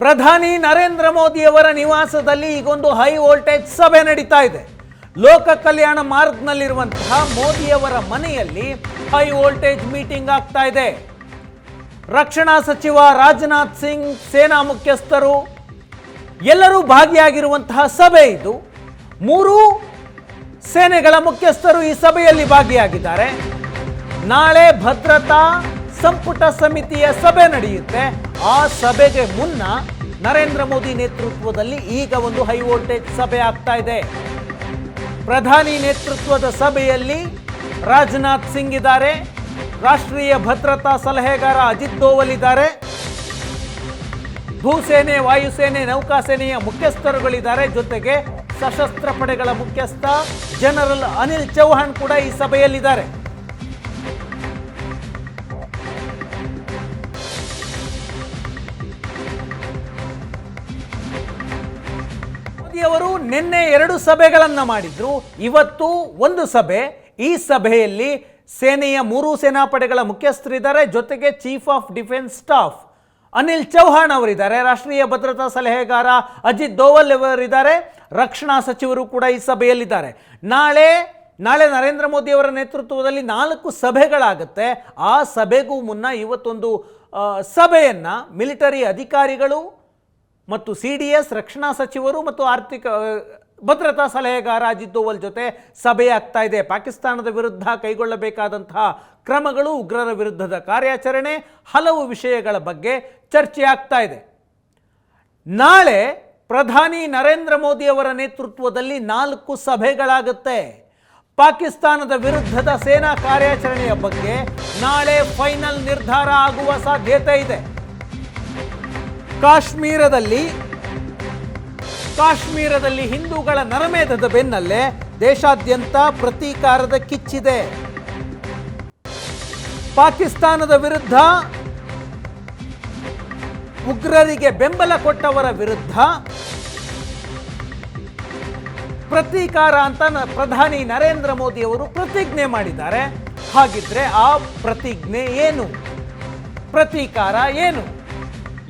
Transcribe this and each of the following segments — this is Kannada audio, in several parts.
ಪ್ರಧಾನಿ ನರೇಂದ್ರ ಮೋದಿಯವರ ನಿವಾಸದಲ್ಲಿ ಈಗೊಂದು ಹೈ ವೋಲ್ಟೇಜ್ ಸಭೆ ನಡೀತಾ ಇದೆ. ಲೋಕ ಕಲ್ಯಾಣ ಮಾರ್ಗ್ನಲ್ಲಿರುವಂತಹ ಮೋದಿಯವರ ಮನೆಯಲ್ಲಿ ಹೈ ವೋಲ್ಟೇಜ್ ಮೀಟಿಂಗ್ ಆಗ್ತಾ ಇದೆ. ರಕ್ಷಣಾ ಸಚಿವ ರಾಜನಾಥ್ ಸಿಂಗ್, ಸೇನಾ ಮುಖ್ಯಸ್ಥರು, ಎಲ್ಲರೂ ಭಾಗಿಯಾಗಿರುವಂತಹ ಸಭೆ ಇದು. ಮೂರೂ ಸೇನೆಗಳ ಮುಖ್ಯಸ್ಥರು ಈ ಸಭೆಯಲ್ಲಿ ಭಾಗಿಯಾಗಿದ್ದಾರೆ. ನಾಳೆ ಭದ್ರತಾ ಸಂಪುಟ ಸಮಿತಿಯ ಸಭೆ ನಡೆಯುತ್ತೆ. ಆ ಸಭೆಗೆ ಮುನ್ನ ನರೇಂದ್ರ ಮೋದಿ ನೇತೃತ್ವದಲ್ಲಿ ಈಗ ಒಂದು ಹೈ ವೋಲ್ಟೇಜ್ ಸಭೆ ಆಗ್ತಾ ಇದೆ. ಪ್ರಧಾನಿ ನೇತೃತ್ವದ ಸಭೆಯಲ್ಲಿ ರಾಜನಾಥ್ ಸಿಂಗ್ ಇದ್ದಾರೆ. ರಾಷ್ಟ್ರೀಯ ಭದ್ರತಾ ಸಲಹೆಗಾರ ಅಜಿತ್ ದೋವಲ್ ಇದ್ದಾರೆ. ಭೂಸೇನೆ, ವಾಯುಸೇನೆ, ನೌಕಾಸೇನೆಯ ಮುಖ್ಯಸ್ಥರುಗಳಿದ್ದಾರೆ. ಜೊತೆಗೆ ಸಶಸ್ತ್ರ ಪಡೆಗಳ ಮುಖ್ಯಸ್ಥ ಜನರಲ್ ಅನಿಲ್ ಚೌಹಾಣ್ ಕೂಡ ಈ ಸಭೆಯಲ್ಲಿದ್ದಾರೆ. ನಿನ್ನೆ ಎರಡು ಸಭೆಗಳನ್ನು ಮಾಡಿದ್ರು. ಇವತ್ತು ಒಂದು ಸಭೆ. ಈ ಸಭೆಯಲ್ಲಿ ಸೇನೆಯ ಮೂರು ಸೇನಾಪಡೆಗಳ ಮುಖ್ಯಸ್ಥರಿದ್ದಾರೆ. ಜೊತೆಗೆ chief of defence staff Anil Chauhan ಅವರಿದ್ದಾರೆ. ರಾಷ್ಟ್ರೀಯ ಭದ್ರತಾ ಸಲಹೆಗಾರ ಅಜಿತ್ ದೋವಲ್ ಅವರಿದ್ದಾರೆ. ರಕ್ಷಣಾ ಸಚಿವರು ಕೂಡ ಈ ಸಭೆಯಲ್ಲಿದ್ದಾರೆ. ನಾಳೆ ನಾಳೆ ನರೇಂದ್ರ ಮೋದಿ ಅವರ ನೇತೃತ್ವದಲ್ಲಿ ನಾಲ್ಕು ಸಭೆಗಳಾಗುತ್ತೆ. ಆ ಸಭೆಗೂ ಮುನ್ನ ಇವತ್ತೊಂದು ಸಭೆಯನ್ನು ಮಿಲಿಟರಿ ಅಧಿಕಾರಿಗಳು ಮತ್ತು ಸಿ ಡಿ ಎಸ್ ರಕ್ಷಣಾ ಸಚಿವರು ಮತ್ತು ಆರ್ಥಿಕ ಭದ್ರತಾ ಸಲಹೆಗಾರ ಅಜಿತ್ ದೋವಲ್ ಜೊತೆ ಸಭೆ ಆಗ್ತಾ ಇದೆ. ಪಾಕಿಸ್ತಾನದ ವಿರುದ್ಧ ಕೈಗೊಳ್ಳಬೇಕಾದಂತಹ ಕ್ರಮಗಳು ಉಗ್ರರ ವಿರುದ್ಧದ ಕಾರ್ಯಾಚರಣೆ, ಹಲವು ವಿಷಯಗಳ ಬಗ್ಗೆ ಚರ್ಚೆ ಆಗ್ತಾ ಇದೆ. ನಾಳೆ ಪ್ರಧಾನಿ ನರೇಂದ್ರ ಮೋದಿ ಅವರ ನೇತೃತ್ವದಲ್ಲಿ ನಾಲ್ಕು ಸಭೆಗಳಾಗುತ್ತೆ. ಪಾಕಿಸ್ತಾನದ ವಿರುದ್ಧದ ಸೇನಾ ಕಾರ್ಯಾಚರಣೆಯ ಬಗ್ಗೆ ನಾಳೆ ಫೈನಲ್ ನಿರ್ಧಾರ ಆಗುವ ಸಾಧ್ಯತೆ ಇದೆ. ಕಾಶ್ಮೀರದಲ್ಲಿ ಕಾಶ್ಮೀರದಲ್ಲಿ ಹಿಂದೂಗಳ ನರಮೇಧದ ಬೆನ್ನಲ್ಲೇ ದೇಶಾದ್ಯಂತ ಪ್ರತೀಕಾರದ ಕಿಚ್ಚಿದೆ. ಪಾಕಿಸ್ತಾನದ ವಿರುದ್ಧ ಉಗ್ರರಿಗೆ ಬೆಂಬಲ ಕೊಟ್ಟವರ ವಿರುದ್ಧ ಪ್ರತೀಕಾರ ಅಂತ ಪ್ರಧಾನಿ ನರೇಂದ್ರ ಮೋದಿ ಅವರು ಪ್ರತಿಜ್ಞೆ ಮಾಡಿದ್ದಾರೆ. ಹಾಗಿದ್ರೆ ಆ ಪ್ರತಿಜ್ಞೆ ಏನು? ಪ್ರತೀಕಾರ ಏನು?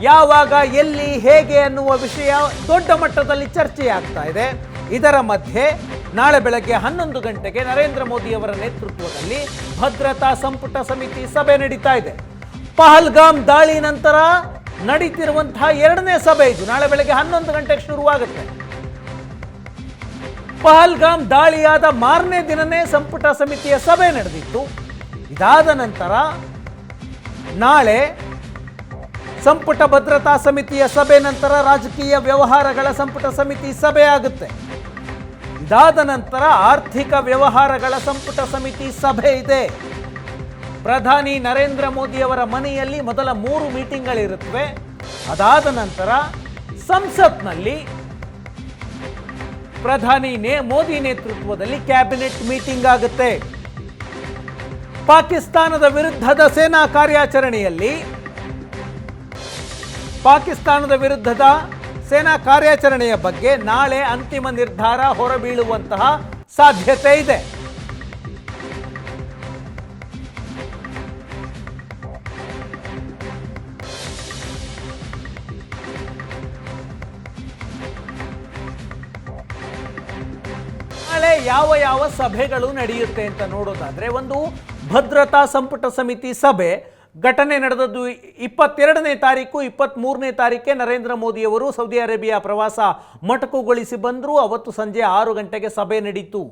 ಯಾವಾಗ, ಎಲ್ಲಿ, ಹೇಗೆ ಅನ್ನುವ ವಿಷಯ ದೊಡ್ಡ ಮಟ್ಟದಲ್ಲಿ ಚರ್ಚೆಯಾಗ್ತಾ ಇದೆ. ಇದರ ಮಧ್ಯೆ ನಾಳೆ ಬೆಳಗ್ಗೆ ಹನ್ನೊಂದು ಗಂಟೆಗೆ ನರೇಂದ್ರ ಮೋದಿ ಅವರ ನೇತೃತ್ವದಲ್ಲಿ ಭದ್ರತಾ ಸಂಪುಟ ಸಮಿತಿ ಸಭೆ ನಡೀತಾ ಇದೆ. ಪಹಲ್ಗಾಮ್ ದಾಳಿ ನಂತರ ನಡೀತಿರುವಂತಹ ಎರಡನೇ ಸಭೆ ಇದು. ನಾಳೆ ಬೆಳಗ್ಗೆ ಹನ್ನೊಂದು ಗಂಟೆಗೆ ಶುರುವಾಗುತ್ತೆ. ಪಹಲ್ಗಾಮ್ ದಾಳಿಯಾದ ಮಾರನೇ ದಿನನೇ ಸಂಪುಟ ಸಮಿತಿಯ ಸಭೆ ನಡೆದಿತ್ತು. ಇದಾದ ನಂತರ ನಾಳೆ ಸಂಪುಟ ಭದ್ರತಾ ಸಮಿತಿಯ ಸಭೆ ನಂತರ ರಾಜಕೀಯ ವ್ಯವಹಾರಗಳ ಸಂಪುಟ ಸಮಿತಿ ಸಭೆ ಆಗುತ್ತೆ ಇದಾದ ನಂತರ ಆರ್ಥಿಕ ವ್ಯವಹಾರಗಳ ಸಂಪುಟ ಸಮಿತಿ ಸಭೆ ಇದೆ. ಪ್ರಧಾನಿ ನರೇಂದ್ರ ಮೋದಿ ಅವರ ಮನೆಯಲ್ಲಿ ಮೊದಲ ಮೂರು ಮೀಟಿಂಗ್ಗಳಿರುತ್ತವೆ. ಅದಾದ ನಂತರ ಸಂಸತ್ನಲ್ಲಿ ಪ್ರಧಾನಿ ನೇ ಮೋದಿ ನೇತೃತ್ವದಲ್ಲಿ ಕ್ಯಾಬಿನೆಟ್ ಮೀಟಿಂಗ್ ಆಗುತ್ತೆ. ಪಾಕಿಸ್ತಾನದ ವಿರುದ್ಧದ ಸೇನಾ ಕಾರ್ಯಾಚರಣೆಯಲ್ಲಿ ಪಾಕಿಸ್ತಾನದ ವಿರುದ್ಧದ ಸೇನಾ ಕಾರ್ಯಾಚರಣೆಯ ಬಗ್ಗೆ ನಾಳೆ ಅಂತಿಮ ನಿರ್ಧಾರ ಹೊರಬೀಳುವಂತಹ ಸಾಧ್ಯತೆ ಇದೆ. ನಾಳೆ ಯಾವ ಯಾವ ಸಭೆಗಳು ನಡೆಯುತ್ತೆ ಅಂತ ನೋಡೋದಾದ್ರೆ ಒಂದು ಭದ್ರತಾ ಸಂಪುಟ ಸಮಿತಿ ಸಭೆ ಘಟನೆ ನಡೆದದ್ದು ಇಪ್ಪತ್ತೆರಡನೇ ತಾರೀಕು, ಇಪ್ಪತ್ತ್ಮೂರನೇ ತಾರೀಕೆ ನರೇಂದ್ರ ಮೋದಿಯವರು ಸೌದಿ ಅರೇಬಿಯಾ ಪ್ರವಾಸ ಮೊಟಕುಗೊಳಿಸಿ ಬಂದರು. ಅವತ್ತು ಸಂಜೆ ಆರು ಗಂಟೆಗೆ ಸಭೆ ನಡೀತು.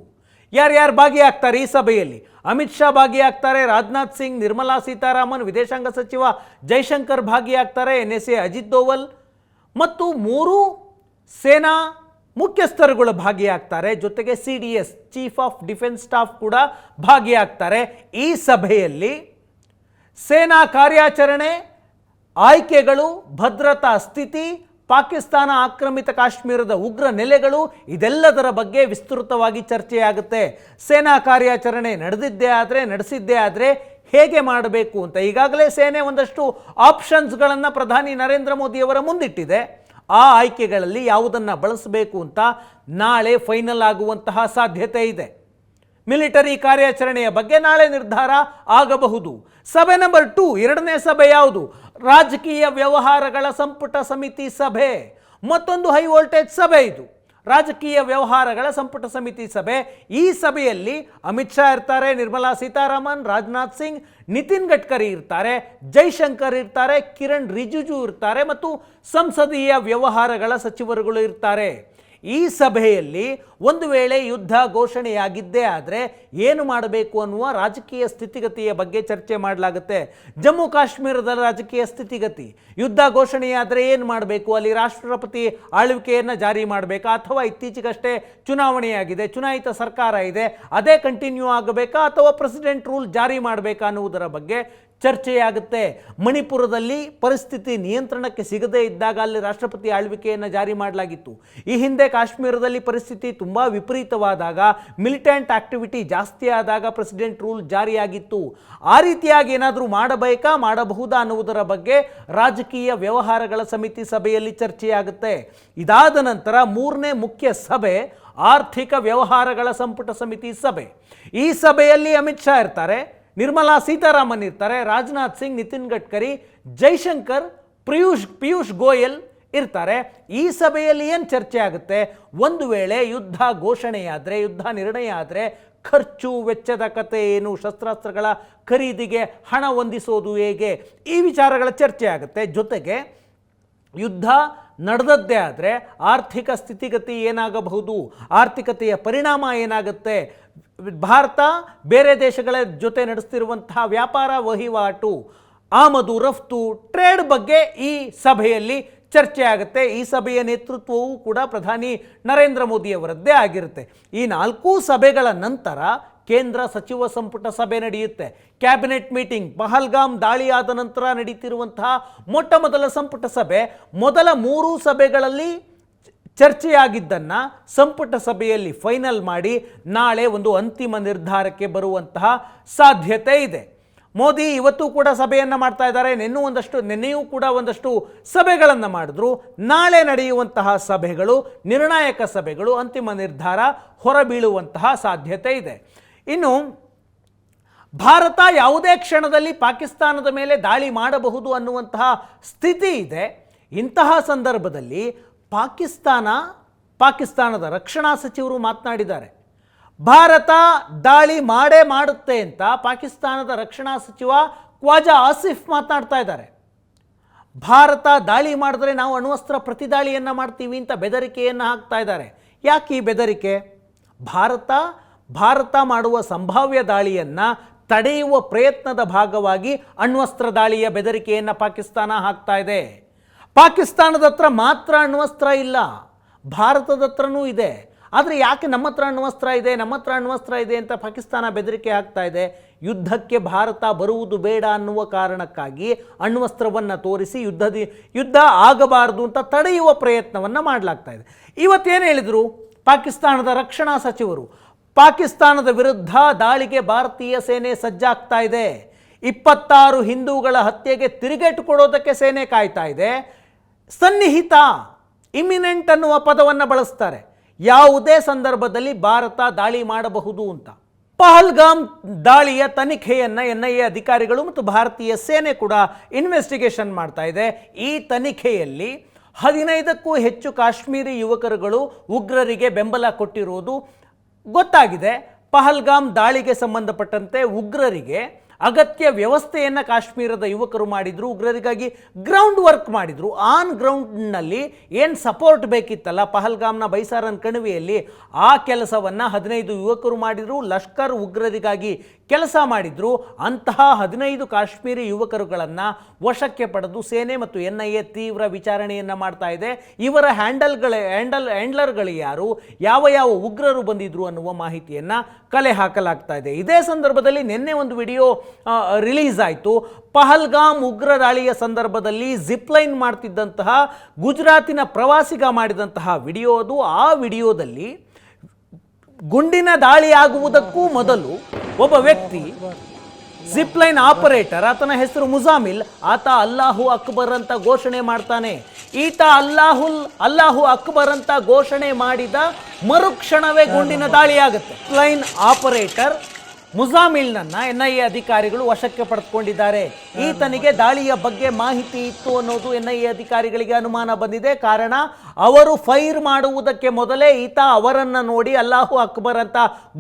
ಯಾರ್ಯಾರು ಭಾಗಿಯಾಗ್ತಾರೆ ಈ ಸಭೆಯಲ್ಲಿ? ಅಮಿತ್ ಶಾ ಭಾಗಿಯಾಗ್ತಾರೆ, ರಾಜನಾಥ್ ಸಿಂಗ್, ನಿರ್ಮಲಾ ಸೀತಾರಾಮನ್, ವಿದೇಶಾಂಗ ಸಚಿವ Jaishankar ಭಾಗಿಯಾಗ್ತಾರೆ N S A Ajit Doval ಮತ್ತು ಮೂರು ಸೇನಾ ಮುಖ್ಯಸ್ಥರುಗಳು ಭಾಗಿಯಾಗ್ತಾರೆ. ಜೊತೆಗೆ C D S, chief of defence staff ಕೂಡ ಭಾಗಿಯಾಗ್ತಾರೆ ಈ ಸಭೆಯಲ್ಲಿ. ಸೇನಾ ಕಾರ್ಯಾಚರಣೆ, ಆಯ್ಕೆಗಳು, ಭದ್ರತಾ ಸ್ಥಿತಿ, ಪಾಕಿಸ್ತಾನ ಆಕ್ರಮಿತ ಕಾಶ್ಮೀರದ ಉಗ್ರ ನೆಲೆಗಳು, ಇದೆಲ್ಲದರ ಬಗ್ಗೆ ವಿಸ್ತೃತವಾಗಿ ಚರ್ಚೆಯಾಗುತ್ತೆ. ಸೇನಾ ಕಾರ್ಯಾಚರಣೆ ನಡೆದಿದ್ದೇ ಆದರೆ, ನಡೆಸಿದ್ದೇ ಆದರೆ ಹೇಗೆ ಮಾಡಬೇಕು ಅಂತ ಈಗಾಗಲೇ ಸೇನೆ ಒಂದಷ್ಟು ಆಪ್ಷನ್ಸ್ಗಳನ್ನು ಪ್ರಧಾನಿ ನರೇಂದ್ರ ಮೋದಿಯವರ ಮುಂದಿಟ್ಟಿದೆ. ಆ ಆಯ್ಕೆಗಳಲ್ಲಿ ಯಾವುದನ್ನು ಬಳಸಬೇಕು ಅಂತ ನಾಳೆ ಫೈನಲ್ ಆಗುವಂತಹ ಸಾಧ್ಯತೆ ಇದೆ. ಮಿಲಿಟರಿ ಕಾರ್ಯಾಚರಣೆಯ ಬಗ್ಗೆ ನಾಳೆ ನಿರ್ಧಾರ ಆಗಬಹುದು. ಸಭೆ ನಂಬರ್ ಟು, ಎರಡನೇ ಸಭೆ ಯಾವುದು? ರಾಜಕೀಯ ವ್ಯವಹಾರಗಳ ಸಂಪುಟ ಸಮಿತಿ ಸಭೆ. ಮತ್ತೊಂದು ಹೈ ವೋಲ್ಟೇಜ್ ಸಭೆ ಇದು. ರಾಜಕೀಯ ವ್ಯವಹಾರಗಳ ಸಂಪುಟ ಸಮಿತಿ ಸಭೆ. ಈ ಸಭೆಯಲ್ಲಿ ಅಮಿತ್ ಶಾ ಇರ್ತಾರೆ, ನಿರ್ಮಲಾ ಸೀತಾರಾಮನ್, ರಾಜನಾಥ್ ಸಿಂಗ್, ನಿತಿನ್ ಗಡ್ಕರಿ ಇರ್ತಾರೆ, ಜೈಶಂಕರ್ ಇರ್ತಾರೆ, ಕಿರಣ್ ರಿಜಿಜು ಇರ್ತಾರೆ ಮತ್ತು ಸಂಸದೀಯ ವ್ಯವಹಾರಗಳ ಸಚಿವರುಗಳು ಇರ್ತಾರೆ. ಈ ಸಭೆಯಲ್ಲಿ ಒಂದು ವೇಳೆ ಯುದ್ಧ ಘೋಷಣೆಯಾಗಿದ್ದೇ ಆದರೆ ಏನು ಮಾಡಬೇಕು ಅನ್ನುವ ರಾಜಕೀಯ ಸ್ಥಿತಿಗತಿಯ ಬಗ್ಗೆ ಚರ್ಚೆ ಮಾಡಲಾಗುತ್ತೆ. ಜಮ್ಮು ಕಾಶ್ಮೀರದ ರಾಜಕೀಯ ಸ್ಥಿತಿಗತಿ, ಯುದ್ಧ ಘೋಷಣೆಯಾದರೆ ಏನು ಮಾಡಬೇಕು? ಅಲ್ಲಿ ರಾಷ್ಟ್ರಪತಿ ಆಳ್ವಿಕೆಯನ್ನು ಜಾರಿ ಮಾಡಬೇಕಾ? ಅಥವಾ ಇತ್ತೀಚೆಗಷ್ಟೇ ಚುನಾವಣೆಯಾಗಿದೆ, ಚುನಾಯಿತ ಸರ್ಕಾರ ಇದೆ, ಅದೇ ಕಂಟಿನ್ಯೂ ಆಗಬೇಕಾ? ಅಥವಾ ಪ್ರೆಸಿಡೆಂಟ್ ರೂಲ್ ಜಾರಿ ಮಾಡಬೇಕಾ ಅನ್ನುವುದರ ಬಗ್ಗೆ ಚರ್ಚೆಯಾಗುತ್ತೆ. ಮಣಿಪುರದಲ್ಲಿ ಪರಿಸ್ಥಿತಿ ನಿಯಂತ್ರಣಕ್ಕೆ ಸಿಗದೇ ಇದ್ದಾಗ ಅಲ್ಲಿ ರಾಷ್ಟ್ರಪತಿ ಆಳ್ವಿಕೆಯನ್ನು ಜಾರಿ ಮಾಡಲಾಗಿತ್ತು. ಈ ಹಿಂದೆ ಕಾಶ್ಮೀರದಲ್ಲಿ ಪರಿಸ್ಥಿತಿ ತುಂಬ ವಿಪರೀತವಾದಾಗ, ಮಿಲಿಟೆಂಟ್ ಆಕ್ಟಿವಿಟಿ ಜಾಸ್ತಿ ಆದಾಗ ಪ್ರೆಸಿಡೆಂಟ್ ರೂಲ್ ಜಾರಿಯಾಗಿತ್ತು. ಆ ರೀತಿಯಾಗಿ ಏನಾದರೂ ಮಾಡಬೇಕಾ, ಮಾಡಬಹುದಾ ಅನ್ನುವುದರ ಬಗ್ಗೆ ರಾಜಕೀಯ ವ್ಯವಹಾರಗಳ ಸಮಿತಿ ಸಭೆಯಲ್ಲಿ ಚರ್ಚೆಯಾಗುತ್ತೆ. ಇದಾದ ನಂತರ ಮೂರನೇ ಮುಖ್ಯ ಸಭೆ, ಆರ್ಥಿಕ ವ್ಯವಹಾರಗಳ ಸಂಪುಟ ಸಮಿತಿ ಸಭೆ. ಈ ಸಭೆಯಲ್ಲಿ ಅಮಿತ್ ಶಾ ಇರ್ತಾರೆ. ನಿರ್ಮಲಾ ಸೀತಾರಾಮನ್ ಇರ್ತಾರೆ, ರಾಜನಾಥ್ ಸಿಂಗ್, ನಿತಿನ್ ಗಡ್ಕರಿ, ಜೈಶಂಕರ್ ಪಿಯೂಷ್ ಪಿಯೂಷ್ ಗೋಯಲ್ ಇರ್ತಾರೆ. ಈ ಸಭೆಯಲ್ಲಿ ಏನು ಚರ್ಚೆ ಆಗುತ್ತೆ? ಒಂದು ವೇಳೆ ಯುದ್ಧ ಘೋಷಣೆಯಾದರೆ ಯುದ್ಧ ನಿರ್ಣಯ ಆದರೆ ಖರ್ಚು, ವೆಚ್ಚದ ಕತೆ ಏನು, ಶಸ್ತ್ರಾಸ್ತ್ರಗಳ ಖರೀದಿಗೆ ಹಣ ಹೊಂದಿಸೋದು ಹೇಗೆ? ಈ ವಿಚಾರಗಳ ಚರ್ಚೆ ಆಗುತ್ತೆ. ಜೊತೆಗೆ ಯುದ್ಧ ನಡೆದದ್ದೇ ಆದರೆ ಆರ್ಥಿಕ ಸ್ಥಿತಿಗತಿ ಏನಾಗಬಹುದು? ಆರ್ಥಿಕತೆಯ ಪರಿಣಾಮ ಏನಾಗುತ್ತೆ? ಭಾರತ ಬೇರೆ ದೇಶಗಳ ಜೊತೆ ನಡೆಸ್ತಿರುವಂತಹ ವ್ಯಾಪಾರ ವಹಿವಾಟು, ಆಮದು, ರಫ್ತು, ಟ್ರೇಡ್ ಬಗ್ಗೆ ಈ ಸಭೆಯಲ್ಲಿ ಚರ್ಚೆ ಆಗುತ್ತೆ. ಈ ಸಭೆಯ ನೇತೃತ್ವವೂ ಕೂಡ ಪ್ರಧಾನಿ ನರೇಂದ್ರ ಮೋದಿಯವರದ್ದೇ ಆಗಿರುತ್ತೆ. ಈ ನಾಲ್ಕು ಸಭೆಗಳ ನಂತರ ಕೇಂದ್ರ ಸಚಿವ ಸಂಪುಟ ಸಭೆ ನಡೆಯುತ್ತೆ. ಕ್ಯಾಬಿನೆಟ್ ಮೀಟಿಂಗ್, ಪಹಲ್ಗಾಮ್ ದಾಳಿ ಆದ ನಂತರ ನಡೀತಿರುವಂತಹ ಮೊಟ್ಟ ಮೊದಲ ಸಂಪುಟ ಸಭೆ. ಮೊದಲ ಮೂರು ಸಭೆಗಳಲ್ಲಿ ಚರ್ಚೆಯಾಗಿದ್ದನ್ನು ಸಂಪುಟ ಸಭೆಯಲ್ಲಿ ಫೈನಲ್ ಮಾಡಿ ನಾಳೆ ಒಂದು ಅಂತಿಮ ನಿರ್ಧಾರಕ್ಕೆ ಬರುವಂತಹ ಸಾಧ್ಯತೆ ಇದೆ. ಮೋದಿ ಇವತ್ತು ಕೂಡ ಸಭೆಯನ್ನು ಮಾಡ್ತಾ ಇದ್ದಾರೆ. ನಿನ್ನೂ ಒಂದಷ್ಟು ನಿನ್ನೆಯೂ ಕೂಡ ಒಂದಷ್ಟು ಸಭೆಗಳನ್ನು ಮಾಡಿದ್ರು. ನಾಳೆ ನಡೆಯುವಂತಹ ಸಭೆಗಳು, ನಿರ್ಣಾಯಕ ಸಭೆಗಳು, ಅಂತಿಮ ನಿರ್ಧಾರ ಹೊರಬೀಳುವಂತಹ ಸಾಧ್ಯತೆ ಇದೆ. ಇನ್ನು, ಭಾರತ ಯಾವುದೇ ಕ್ಷಣದಲ್ಲಿ ಪಾಕಿಸ್ತಾನದ ಮೇಲೆ ದಾಳಿ ಮಾಡಬಹುದು ಅನ್ನುವಂತಹ ಸ್ಥಿತಿ ಇದೆ. ಇಂತಹ ಸಂದರ್ಭದಲ್ಲಿ ಪಾಕಿಸ್ತಾನ, ಪಾಕಿಸ್ತಾನದ ರಕ್ಷಣಾ ಸಚಿವರು ಮಾತನಾಡಿದ್ದಾರೆ. ಭಾರತ ದಾಳಿ ಮಾಡೇ ಮಾಡುತ್ತೆ ಅಂತ ಪಾಕಿಸ್ತಾನದ ರಕ್ಷಣಾ ಸಚಿವ ಖ್ವಾಜಾ ಆಸಿಫ್ ಮಾತನಾಡ್ತಾ ಇದ್ದಾರೆ. ಭಾರತ ದಾಳಿ ಮಾಡಿದ್ರೆ ನಾವು ಅಣ್ವಸ್ತ್ರ ಪ್ರತಿದಾಳಿಯನ್ನು ಮಾಡ್ತೀವಿ ಅಂತ ಬೆದರಿಕೆಯನ್ನು ಹಾಕ್ತಾ ಇದ್ದಾರೆ. ಯಾಕೆ ಈ ಬೆದರಿಕೆ? ಭಾರತ ಭಾರತ ಮಾಡುವ ಸಂಭಾವ್ಯ ದಾಳಿಯನ್ನು ತಡೆಯುವ ಪ್ರಯತ್ನದ ಭಾಗವಾಗಿ ಅಣ್ವಸ್ತ್ರ ದಾಳಿಯ ಬೆದರಿಕೆಯನ್ನು ಪಾಕಿಸ್ತಾನ ಹಾಕ್ತಾ ಇದೆ. ಪಾಕಿಸ್ತಾನದ ಹತ್ರ ಮಾತ್ರ ಅಣ್ವಸ್ತ್ರ ಇಲ್ಲ. ಭಾರತದ ಹತ್ರನೂ ಇದೆ. ಆದರೆ ಯಾಕೆ ನಮ್ಮ ಹತ್ರ ಅಣ್ವಸ್ತ್ರ ಇದೆ? ನಮ್ಮ ಹತ್ರ ಅಣ್ವಸ್ತ್ರ ಇದೆ ಅಂತ ಪಾಕಿಸ್ತಾನ ಬೆದರಿಕೆ ಆಗ್ತಾ ಇದೆ. ಯುದ್ಧಕ್ಕೆ ಭಾರತ ಬರುವುದು ಬೇಡ ಅನ್ನುವ ಕಾರಣಕ್ಕಾಗಿ ಅಣ್ವಸ್ತ್ರವನ್ನು ತೋರಿಸಿ ಯುದ್ಧದಿ ಯುದ್ಧ ಆಗಬಾರದು ಅಂತ ತಡೆಯುವ ಪ್ರಯತ್ನವನ್ನು ಮಾಡಲಾಗ್ತಾ ಇದೆ. ಇವತ್ತೇನು ಹೇಳಿದರು? ಪಾಕಿಸ್ತಾನದ ರಕ್ಷಣಾ ಸಚಿವರು, ಪಾಕಿಸ್ತಾನದ ವಿರುದ್ಧ ದಾಳಿಗೆ ಭಾರತೀಯ ಸೇನೆ ಸಜ್ಜಾಗ್ತಾ ಇದೆ. ಇಪ್ಪತ್ತಾರು ಹಿಂದೂಗಳ ಹತ್ಯೆಗೆ ತಿರುಗೇಟು ಕೊಡೋದಕ್ಕೆ ಸೇನೆ ಕಾಯ್ತಾ ಇದೆ. ಸನ್ನಿಹಿತ ಇಮಿನೆಂಟ್ ಅನ್ನುವ ಪದವನ್ನು ಬಳಸ್ತಾರೆ. ಯಾವುದೇ ಸಂದರ್ಭದಲ್ಲಿ ಭಾರತ ದಾಳಿ ಮಾಡಬಹುದು ಅಂತ. ಪಹಲ್ಗಾಮ್ ದಾಳಿಯ ತನಿಖೆಯನ್ನು ಎನ್ ಐ ಎ ಅಧಿಕಾರಿಗಳು ಮತ್ತು ಭಾರತೀಯ ಸೇನೆ ಕೂಡ ಇನ್ವೆಸ್ಟಿಗೇಷನ್ ಮಾಡ್ತಾ ಇದೆ. ಈ ತನಿಖೆಯಲ್ಲಿ ಹದಿನೈದಕ್ಕೂ ಹೆಚ್ಚು ಕಾಶ್ಮೀರಿ ಯುವಕರುಗಳು ಉಗ್ರರಿಗೆ ಬೆಂಬಲ ಕೊಟ್ಟಿರುವುದು ಗೊತ್ತಾಗಿದೆ. ಪಹಲ್ಗಾಮ್ ದಾಳಿಗೆ ಸಂಬಂಧಪಟ್ಟಂತೆ ಉಗ್ರರಿಗೆ ಅಗತ್ಯ ವ್ಯವಸ್ಥೆಯನ್ನು ಕಾಶ್ಮೀರದ ಯುವಕರು ಮಾಡಿದರು. ಉಗ್ರರಿಗಾಗಿ ಗ್ರೌಂಡ್ ವರ್ಕ್ ಮಾಡಿದರು. ಆನ್ ಗ್ರೌಂಡ್ನಲ್ಲಿ ಏನು ಸಪೋರ್ಟ್ ಬೇಕಿತ್ತಲ್ಲ? ಪಹಲ್ಗಾಮ್ನ ಬೈಸಾರನ್ ಕಣಿವೆಯಲ್ಲಿ ಆ ಕೆಲಸವನ್ನು ಹದಿನೈದು ಯುವಕರು ಮಾಡಿದರು. ಲಷ್ಕರ್ ಉಗ್ರರಿಗಾಗಿ ಕೆಲಸ ಮಾಡಿದರು. ಅಂತಹ ಹದಿನೈದು ಕಾಶ್ಮೀರಿ ಯುವಕರುಗಳನ್ನು ವಶಕ್ಕೆ ಪಡೆದು ಸೇನೆ ಮತ್ತು ಎನ್ ಐ ಎ ತೀವ್ರ ವಿಚಾರಣೆಯನ್ನು ಮಾಡ್ತಾ ಇದೆ. ಇವರ ಹ್ಯಾಂಡಲ್ಗಳ ಹ್ಯಾಂಡಲ್ ಹ್ಯಾಂಡ್ಲರ್ಗಳು ಯಾರು? ಯಾವ ಯಾವ ಉಗ್ರರು ಬಂದಿದ್ರು ಅನ್ನುವ ಮಾಹಿತಿಯನ್ನು ಕಲೆ ಹಾಕಲಾಗ್ತಾ ಇದೆ. ಇದೇ ಸಂದರ್ಭದಲ್ಲಿ ನಿನ್ನೆ ಒಂದು ವಿಡಿಯೋ ರಿಲೀಸ್ ಆಯಿತು. ಪಹಲ್ಗಾಮ್ ಉಗ್ರ ದಾಳಿಯ ಸಂದರ್ಭದಲ್ಲಿ ಜಿಪ್ಲೈನ್ ಮಾಡ್ತಿದ್ದಂತಹ, ಗುಜರಾತಿನ ಪ್ರವಾಸಿಗ ಮಾಡಿದಂತಹ ವಿಡಿಯೋ ಅದು. ಆ ವಿಡಿಯೋದಲ್ಲಿ ಗುಂಡಿನ ದಾಳಿ ಆಗುವುದಕ್ಕೂ ಮೊದಲು ಒಬ್ಬ ವ್ಯಕ್ತಿ ಜಿಪ್ಲೈನ್ ಆಪರೇಟರ್ ಆತನ ಹೆಸರು ಮುಜಾಮಿಲ್, ಆತ ಅಲ್ಲಾಹು ಅಕ್ಬರ್ ಅಂತ ಘೋಷಣೆ ಮಾಡ್ತಾನೆ. ಈತ ಅಲ್ಲಾಹುಲ್, ಅಲ್ಲಾಹು ಅಕ್ಬರ್ ಅಂತ ಘೋಷಣೆ ಮಾಡಿದ ಮರುಕ್ಷಣವೇ ಗುಂಡಿನ ದಾಳಿಯಾಗುತ್ತೆ. ಲೈನ್ ಆಪರೇಟರ್ ಮುಜಾಮಿಲ್ನನ್ನ ಎನ್ ಐ ಎ ಅಧಿಕಾರಿಗಳು ವಶಕ್ಕೆ ಪಡೆದುಕೊಂಡಿದ್ದಾರೆ. ಈತನಿಗೆ ದಾಳಿಯ ಬಗ್ಗೆ ಮಾಹಿತಿ ಇತ್ತು ಅನ್ನೋದು ಎನ್ ಐ ಎ ಅಧಿಕಾರಿಗಳಿಗೆ ಅನುಮಾನ ಬಂದಿದೆ. ಕಾರಣ ಅವರು ಫೈರ್ ಮಾಡುವುದಕ್ಕೆ ಮೊದಲೇ ಈತ ಅವರನ್ನು ನೋಡಿ ಅಲ್ಲಾಹು ಅಕ್ಬರ್ ಅಂತ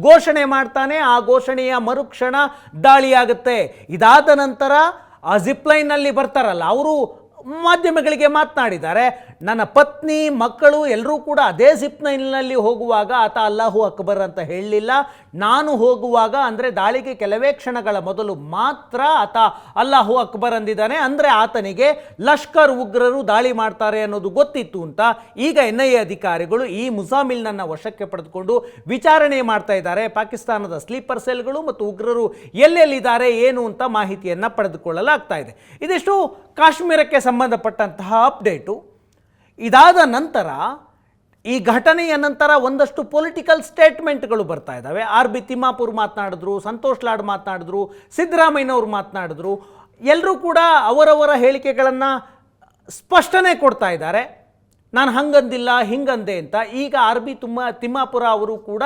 ಘೋಷಣೆ ಮಾಡ್ತಾನೆ. ಆ ಘೋಷಣೆಯ ಮರುಕ್ಷಣ ದಾಳಿಯಾಗುತ್ತೆ. ಇದಾದ ನಂತರ ಆ ಜಿಪ್ಲೈನಲ್ಲಿ ಬರ್ತಾರಲ್ಲ, ಅವರು ಮಾಧ್ಯಮಗಳಿಗೆ ಮಾತನಾಡಿದ್ದಾರೆ. ನನ್ನ ಪತ್ನಿ, ಮಕ್ಕಳು ಎಲ್ಲರೂ ಕೂಡ ಅದೇ ಸಿಪ್ನಲ್ಲಿ ಹೋಗುವಾಗ ಆತ ಅಲ್ಲಾಹು ಅಕ್ಬರ್ ಅಂತ ಹೇಳಲಿಲ್ಲ. ನಾನು ಹೋಗುವಾಗ ಅಂದರೆ ದಾಳಿಗೆ ಕೆಲವೇ ಕ್ಷಣಗಳ ಮೊದಲು ಮಾತ್ರ ಆತ ಅಲ್ಲಾಹು ಅಕ್ಬರ್ ಅಂದಿದ್ದಾನೆ. ಅಂದರೆ ಆತನಿಗೆ ಲಷ್ಕರ್ ಉಗ್ರರು ದಾಳಿ ಮಾಡ್ತಾರೆ ಅನ್ನೋದು ಗೊತ್ತಿತ್ತು ಅಂತ ಈಗ ಎನ್ ಐ ಎ ಅಧಿಕಾರಿಗಳು ಈ ಮುಸಾಮಿಲ್ನನ್ನು ವಶಕ್ಕೆ ಪಡೆದುಕೊಂಡು ವಿಚಾರಣೆ ಮಾಡ್ತಾ ಇದ್ದಾರೆ. ಪಾಕಿಸ್ತಾನದ ಸ್ಲೀಪರ್ ಸೆಲ್ಗಳು ಮತ್ತು ಉಗ್ರರು ಎಲ್ಲೆಲ್ಲಿದ್ದಾರೆ, ಏನು ಅಂತ ಮಾಹಿತಿಯನ್ನು ಪಡೆದುಕೊಳ್ಳಲಾಗ್ತಾ ಇದೆ. ಇದಿಷ್ಟು ಕಾಶ್ಮೀರಕ್ಕೆ ಸಂಬಂಧಪಟ್ಟಂತಹ ಅಪ್ಡೇಟು. ಇದಾದ ನಂತರ ಈ ಘಟನೆಯ ನಂತರ ಒಂದಷ್ಟು ಪೊಲಿಟಿಕಲ್ ಸ್ಟೇಟ್ಮೆಂಟ್ಗಳು ಬರ್ತಾ ಇದ್ದಾವೆ. ಆರ್ ಬಿ ತಿಮ್ಮಾಪುರ್ ಮಾತನಾಡಿದ್ರು, ಸಂತೋಷ್ ಲಾಡ್ ಮಾತನಾಡಿದ್ರು, ಸಿದ್ದರಾಮಯ್ಯನವರು ಮಾತನಾಡಿದ್ರು. ಎಲ್ಲರೂ ಕೂಡ ಅವರವರ ಹೇಳಿಕೆಗಳನ್ನು ಸ್ಪಷ್ಟನೆ ಕೊಡ್ತಾ ಇದ್ದಾರೆ. ನಾನು ಹಂಗಂದಿಲ್ಲ, ಹಿಂಗಂದೆ ಅಂತ. ಈಗ ಆರ್ ಬಿ ತುಮ್ಮ, ತಿಮ್ಮಾಪುರ ಅವರು ಕೂಡ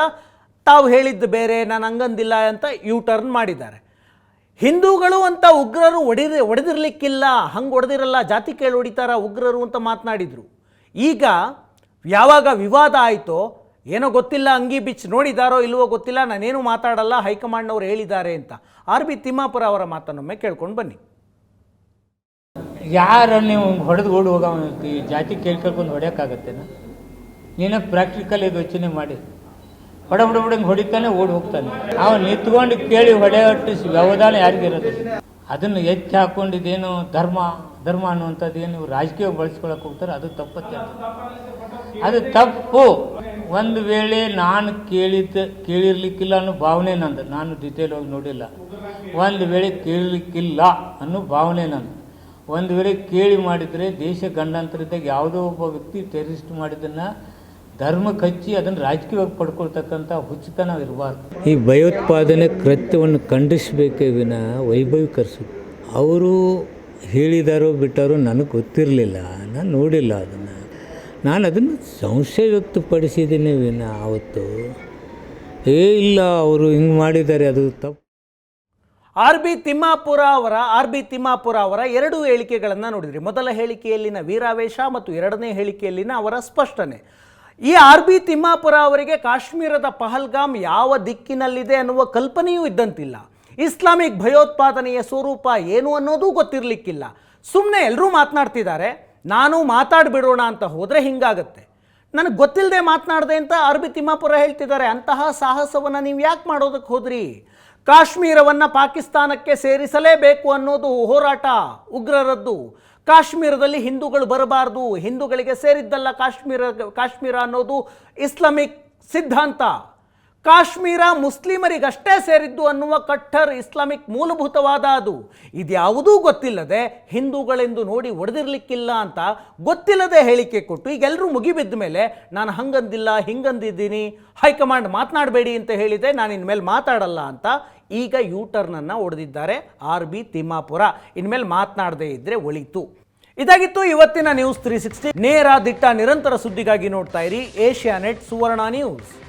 ತಾವು ಹೇಳಿದ್ದು ಬೇರೆ, ನಾನು ಹಂಗಂದಿಲ್ಲ ಅಂತ ಯೂ ಟರ್ನ್ ಮಾಡಿದ್ದಾರೆ. ಹಿಂದೂಗಳು ಅಂತ ಉಗ್ರರು ಹೊಡಿದ ಒಡೆದಿರಲಿಕ್ಕಿಲ್ಲ, ಹಂಗೆ ಹೊಡೆದಿರಲ್ಲ ಜಾತಿ ಕೇಳಿ ಹೊಡಿತಾರ ಉಗ್ರರು ಅಂತ ಮಾತನಾಡಿದರು. ಈಗ ಯಾವಾಗ ವಿವಾದ ಆಯಿತೋ, ಏನೋ ಗೊತ್ತಿಲ್ಲ ಅಂಗಿ ಬಿಚ್ ನೋಡಿದಾರೋ ಇಲ್ವೋ ಗೊತ್ತಿಲ್ಲ, ನಾನೇನು ಮಾತಾಡಲ್ಲ, ಹೈಕಮಾಂಡ್ನವ್ರು ಹೇಳಿದ್ದಾರೆ ಅಂತ. ಆರ್ ಬಿ ತಿಮ್ಮಾಪುರ ಅವರ ಮಾತನ್ನೊಮ್ಮೆ ಕೇಳ್ಕೊಂಡು ಬನ್ನಿ. ಯಾರು ನೀವು ಹೊಡೆದು ಓಡಿ ಹೋಗ ಜಾತಿ ಕೇಳ್ಕೊಂಡು ಹೊಡೆಯೋಕ್ಕಾಗತ್ತೇನ? ನೀನು ಪ್ರಾಕ್ಟಿಕಲ್ ಇದು ಯೋಚನೆ ಮಾಡಿ. ಹೊಡ ಬಿಡ ಹೊಡಂಗೆ ಹೊಡಿತಾನೆ, ಓಡಿ ಹೋಗ್ತಾನೆ. ಅವ್ನು ನಿಂತ್ಕೊಂಡು ಕೇಳಿ ಹೊಡೆ ಹೊಡೆಯಟ್ಟು ವ್ಯವಧಾನ ಯಾರಿಗಿರೋದು ಅದನ್ನು ಎತ್ತಿ ಹಾಕೊಂಡಿದ್ದೇನು ಧರ್ಮ ಧರ್ಮ ಅನ್ನುವಂಥದ್ದು ಏನು ರಾಜಕೀಯ ಬಳಸ್ಕೊಳಕ್ಕೆ ಹೋಗ್ತಾರೆ, ಅದು ತಪ್ಪತ್ತೆ ಅದು ತಪ್ಪು. ಒಂದು ವೇಳೆ ನಾನು ಕೇಳಿದ್ದ ಕೇಳಿರ್ಲಿಕ್ಕಿಲ್ಲ ಅನ್ನೋ ಭಾವನೆ ನಂದು. ನಾನು ಡಿಟೇಲ್ ಹೋಗಿ ನೋಡಿಲ್ಲ. ಒಂದು ವೇಳೆ ಕೇಳಲಿಕ್ಕಿಲ್ಲ ಅನ್ನೋ ಭಾವನೆ ನಂದು. ಒಂದು ವೇಳೆ ಕೇಳಿ ಮಾಡಿದರೆ ದೇಶ ಗಂಡಾಂತರದಾಗ ಯಾವುದೋ ಒಬ್ಬ ವ್ಯಕ್ತಿ ಟೆರರಿಸ್ಟ್ ಮಾಡಿದ್ದನ್ನು ಧರ್ಮ ಕಚ್ಚಿ ಅದನ್ನು ರಾಜಕೀಯವಾಗಿ ಪಡ್ಕೊಳ್ತಕ್ಕಂಥ ಹುಚ್ಚುತನ ಇರಬಾರ್ದು. ಈ ಭಯೋತ್ಪಾದನೆ ಕೃತ್ಯವನ್ನು ಖಂಡಿಸಬೇಕೇ ವಿನ ವೈಭವೀಕರಿಸು ಅವರು ಹೇಳಿದಾರೋ ಬಿಟ್ಟಾರೋ ನನಗೆ ಗೊತ್ತಿರಲಿಲ್ಲ. ನಾನು ನೋಡಿಲ್ಲ ಅದನ್ನು. ನಾನು ಅದನ್ನು ಸಂಶಯ ವ್ಯಕ್ತಪಡಿಸಿದ್ದೀನಿ ವಿನ ಆವತ್ತು ಏ ಇಲ್ಲ, ಅವರು ಹಿಂಗೆ ಮಾಡಿದ್ದಾರೆ, ಅದು ತಪ್ಪು. ಆರ್ ಬಿ ತಿಮ್ಮಾಪುರ ಅವರ, ಆರ್ ಬಿ ತಿಮ್ಮಾಪುರ ಅವರ ಎರಡು ಹೇಳಿಕೆಗಳನ್ನು ನೋಡಿದ್ರಿ. ಮೊದಲ ಹೇಳಿಕೆಯಲ್ಲಿನ ವೀರಾವೇಶ ಮತ್ತು ಎರಡನೇ ಹೇಳಿಕೆಯಲ್ಲಿನ ಅವರ ಸ್ಪಷ್ಟನೆ. ಈ ಆರ್ ಬಿ ತಿಮ್ಮಾಪುರ ಅವರಿಗೆ ಕಾಶ್ಮೀರದ ಪಹಲ್ಗಾಮ್ ಯಾವ ದಿಕ್ಕಿನಲ್ಲಿದೆ ಅನ್ನುವ ಕಲ್ಪನೆಯೂ ಇದ್ದಂತಿಲ್ಲ. ಇಸ್ಲಾಮಿಕ್ ಭಯೋತ್ಪಾದನೆಯ ಸ್ವರೂಪ ಏನು ಅನ್ನೋದು ಗೊತ್ತಿರಲಿಕ್ಕಿಲ್ಲ. ಸುಮ್ಮನೆ ಎಲ್ಲರೂ ಮಾತನಾಡ್ತಿದ್ದಾರೆ. ನಾನು ಮಾತಾಡಿಬಿಡೋಣ ಅಂತ ಹೋದರೆ ಹಿಂಗಾಗತ್ತೆ. ನನಗೆ ಗೊತ್ತಿಲ್ಲದೆ ಮಾತನಾಡಿದೆ ಅಂತ ಅರಬಿ ತಿಮ್ಮಾಪುರ ಹೇಳ್ತಿದ್ದಾರೆ. ಅಂತಹ ಸಾಹಸವನ್ನು ನೀವು ಯಾಕೆ ಮಾಡೋದಕ್ಕೆ ಹೋದ್ರಿ? ಕಾಶ್ಮೀರವನ್ನು ಪಾಕಿಸ್ತಾನಕ್ಕೆ ಸೇರಿಸಲೇಬೇಕು ಅನ್ನೋದು ಹೋರಾಟ, ಉಗ್ರರದ್ದು. ಕಾಶ್ಮೀರದಲ್ಲಿ ಹಿಂದೂಗಳು ಬರಬಾರ್ದು. ಹಿಂದೂಗಳಿಗೆ ಸೇರಿದ್ದಲ್ಲ ಕಾಶ್ಮೀರ ಕಾಶ್ಮೀರ ಅನ್ನೋದು ಇಸ್ಲಾಮಿಕ್ ಸಿದ್ಧಾಂತ. ಕಾಶ್ಮೀರ ಮುಸ್ಲಿಮರಿಗಷ್ಟೇ ಸೇರಿದ್ದು ಅನ್ನುವ ಕಟ್ಟರ್ ಇಸ್ಲಾಮಿಕ್ ಮೂಲಭೂತವಾದ ಅದು. ಇದ್ಯಾವುದೂ ಗೊತ್ತಿಲ್ಲದೆ ಹಿಂದೂಗಳೆಂದು ನೋಡಿ ಒಡೆದಿರ್ಲಿಕ್ಕಿಲ್ಲ ಅಂತ ಗೊತ್ತಿಲ್ಲದೆ ಹೇಳಿಕೆ ಕೊಟ್ಟು ಈಗ ಎಲ್ಲರೂ ಮುಗಿಬಿದ್ದ ಮೇಲೆ ನಾನು ಹಂಗಂದಿಲ್ಲ, ಹಿಂಗಂದಿದ್ದೀನಿ, ಹೈಕಮಾಂಡ್ ಮಾತನಾಡಬೇಡಿ ಅಂತ ಹೇಳಿದೆ, ನಾನು ಇನ್ಮೇಲೆ ಮಾತಾಡಲ್ಲ ಅಂತ ಈಗ ಯೂ ಟರ್ನನ್ನು ಹೊಡೆದಿದ್ದಾರೆ ಆರ್ ಬಿ ತಿಮ್ಮಾಪುರ. ಇನ್ಮೇಲೆ ಮಾತನಾಡದೇ ಇದ್ದರೆ ಒಳಿತು. ಇದಾಗಿತ್ತು ಇವತ್ತಿನ ನ್ಯೂಸ್ ತ್ರೀ ಸಿಕ್ಸ್ಟಿ ನೇರ ದಿಟ್ಟ ನಿರಂತರ ಸುದ್ದಿಗಾಗಿ ನೋಡ್ತಾ ಇರಿ ಏಷ್ಯಾ ನೆಟ್ ಸುವರ್ಣ ನ್ಯೂಸ್